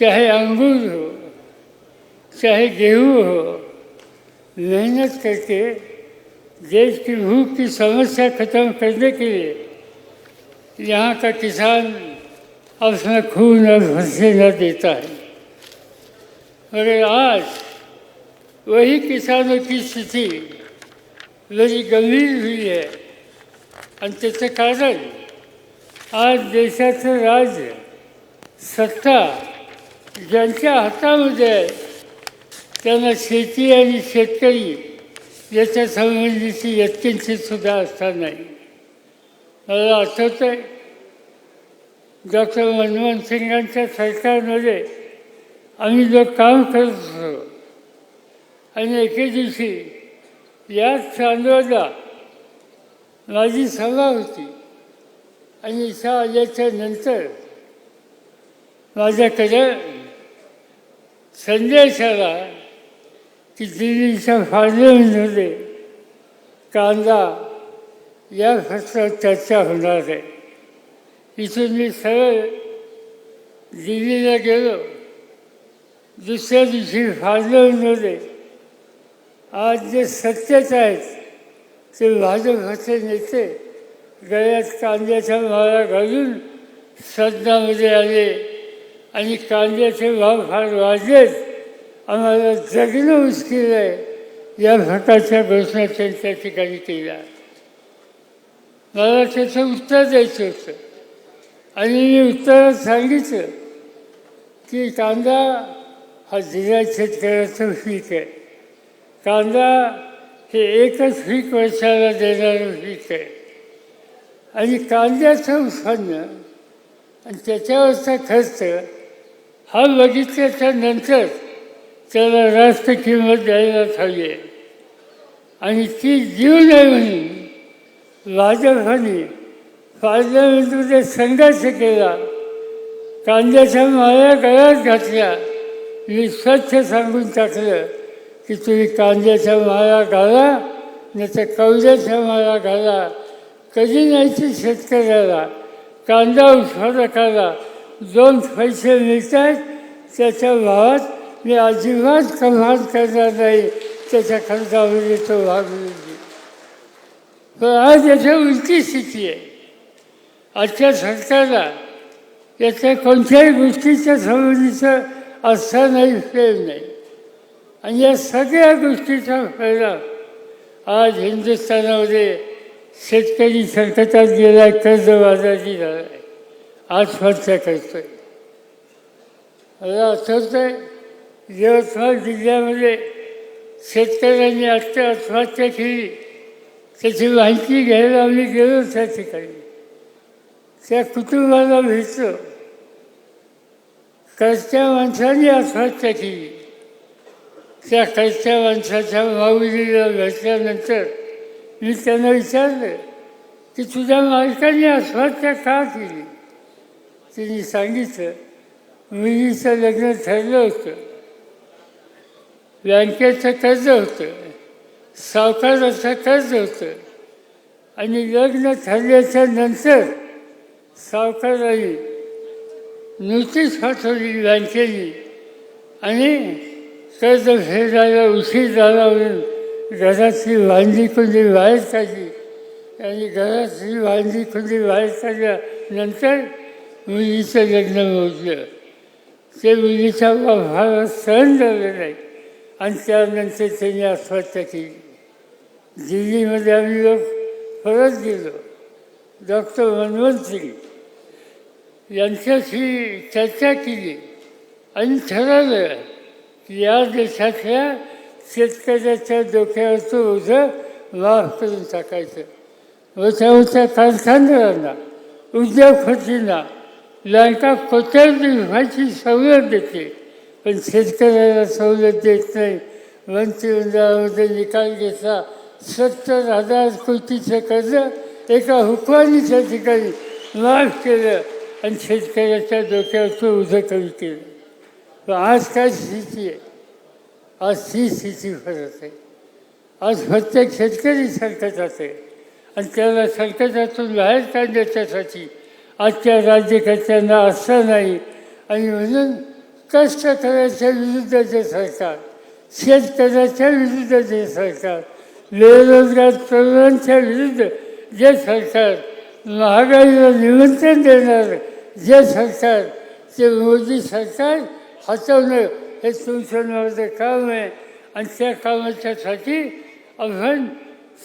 चाहे अंगूर हो चाहे गेहूँ हो मेहनत करके देश की भूख की समस्या खत्म करने के लिए यहाँ का किसान अपना खून और पसीना देता है। मगर आज वही किसानों की स्थिति बड़ी गंभीर हुई है। आणि त्याचं कारण आज देशाचं राज्य सत्ता ज्यांच्या हातामध्ये आहे त्यांना शेती आणि शेतकरी याच्या संबंधीची यत्किंचित सुद्धा असता नाही. मला आठवत आहे डॉक्टर मनमोहन सिंगांच्या सरकारमध्ये आम्ही जो काम करत होतो. आणि एके दिवशी याच चांदोला माझी सभा होती. आणि इथं आल्याच्यानंतर माझ्याकडे संदेश आला की होऊन पार्लमेंटमध्ये कांदा या फसवर चर्चा होणार आहे. इथून मी सरळ दिल्लीला गेलो. दुसऱ्या दिवशी पार्लमेंटमध्ये आज जे सत्यच आहेत ते भाजपचे नेते गळ्यात कांद्याच्या माळा घालून सदनामध्ये आले. आणि कांद्याचे भाव फार वाढलेत आम्हाला जगणं मुश्किल आहे. या भाताच्या घोषणा त्यांच्या ठिकाणी केल्या मला त्याचं उत्तर द्यायचं होतं. आणि मी उत्तरात सांगितलं की कांदा हा जिल्हा शेतकऱ्याचं पीक आहे. कांदा हे एकच पीक वर्षाला देणारं पीक आहे. आणि कांद्याचं उत्पन्न आणि त्याच्यावरचा खर्च हा बघितल्याच्या नंतर त्याला रास्त किंमत द्यायलाच हवी आहे आणि ती जीव नये म्हणून पार्लमेंटमध्ये संघर्ष केला. कांद्याच्या माया गळ्यात घातल्या. मी स्वच्छ सांगून टाकलं की तुम्ही कांद्याच्या माया घाला नाही तर कवड्याच्या माया घाला. कधी नाहीची शेतकऱ्याला. कांदा उत्पादकाला दोन पैसे मिळतात त्याच्या भावात मी अजिबात कमाल करणार नाही त्याच्या खर्चामध्ये तो भाग पण आज याच्या उलटी स्थिती आहे. आजच्या सरकारला याच्या कोणत्याही गोष्टीच्या संबंधीचं असं नाही प्रेम नाही. आणि या सगळ्या गोष्टीचा फायदा आज हिंदुस्थानामध्ये शेतकरी संकटात गेला कर्जबाजारी झाला आहे. आत्महत्या करतोय मला आठवत आहे. यवतमाळ जिल्ह्यामध्ये शेतकऱ्यांनी आत्ता आत्महत्या केली त्याची माहिती घ्यायला आम्ही गेलो त्या ठिकाणी. त्या कुटुंबाला भेटलो. कर्त्या माणसाने आत्महत्या केली त्या कर्त्या माणसाच्या माऊलीला भेटल्यानंतर मी त्यांना विचारलं की तुझ्या मालकाने आत्महत्या का केली? तिने सांगितलं मुलीचं लग्न ठरलं होतं. बँकेचं कर्ज होतं. सावकाराचं कर्ज होतं. आणि लग्न ठरल्याच्या नंतर सावकाराने नोटीस पाठवली बँकेने आणि कर्ज फेडायला उशीर झाला म्हणून घरातली वांदी कुंडी बाहेर काढली. आणि घरातली वांदी कुंडी बाहेर काढल्यानंतर मुलीचं लग्न मोजलं ते मुलीचा फार सहन झालं नाही. आणि त्यानंतर त्यांनी आत्महत्या केली. दिल्लीमध्ये आम्ही लोक परत गेलो. डॉक्टर मनमोहन सिंग यांच्याशी चर्चा केली. आणि ठरवलं की या देशातल्या शेतकऱ्याच्या डोक्यावरचं ओझं माफ करून टाकायचं. मोठ्या मोठ्या कारखानदारांना उद्योगपतींना बँका कोट्यावधी व्हायची सवलत देते पण शेतकऱ्याला सवलत देत नाही. मंत्रिमंडळामध्ये निकाल घेतला सत्तर हजार कोटीचं कर्ज एका हुकवानीच्या ठिकाणी माफ केलं आणि शेतकऱ्याच्या डोक्यावरचं उभं कमी केलं. पण आज काय स्थिती आहे? आज ही स्थिती फरक आहे. आज प्रत्येक शेतकरी संकटात आहे. आणि त्याला संकटातून बाहेर काढण्याच्यासाठी आजच्या राज्यकर्त्यांना असं नाही. आणि म्हणून कष्टकऱ्याच्या विरुद्धचे सरकार शेतकऱ्याच्या विरुद्धचे सरकार बेरोजगार तरुणांच्या विरुद्ध जे सरकार महागाईला निमंत्रण देणार जे सरकार ते मोदी सरकार हटवणं हे तुमचं नवं काम आहे. आणि त्या कामाच्यासाठी आपण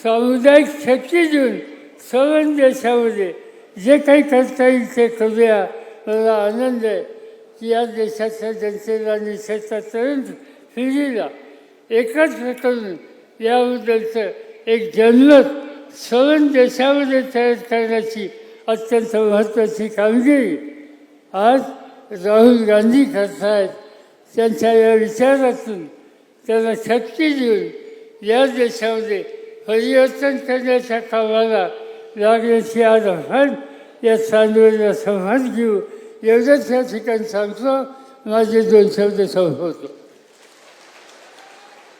सामुदायिक शक्ती देऊन सर्व देशामध्ये जे काही करता येईल ते करूया. मला आनंद आहे की या देशाच्या जनतेला आणि तरुण पिढीला एकत्र करून याबद्दलचं एक जनमत सर्व देशामध्ये तयार करण्याची अत्यंत महत्त्वाची कामगिरी. आज राहुल गांधी करतायत त्यांच्या या विचारातून त्यांना शक्ती देऊन या देशामध्ये परिवर्तन करण्याच्या कामाला लागण्याची आज आपण या चांदोलीला संवाद घेऊ. एवढंच या ठिकाणी सांगतो. माझे दोन शब्द संपवतो.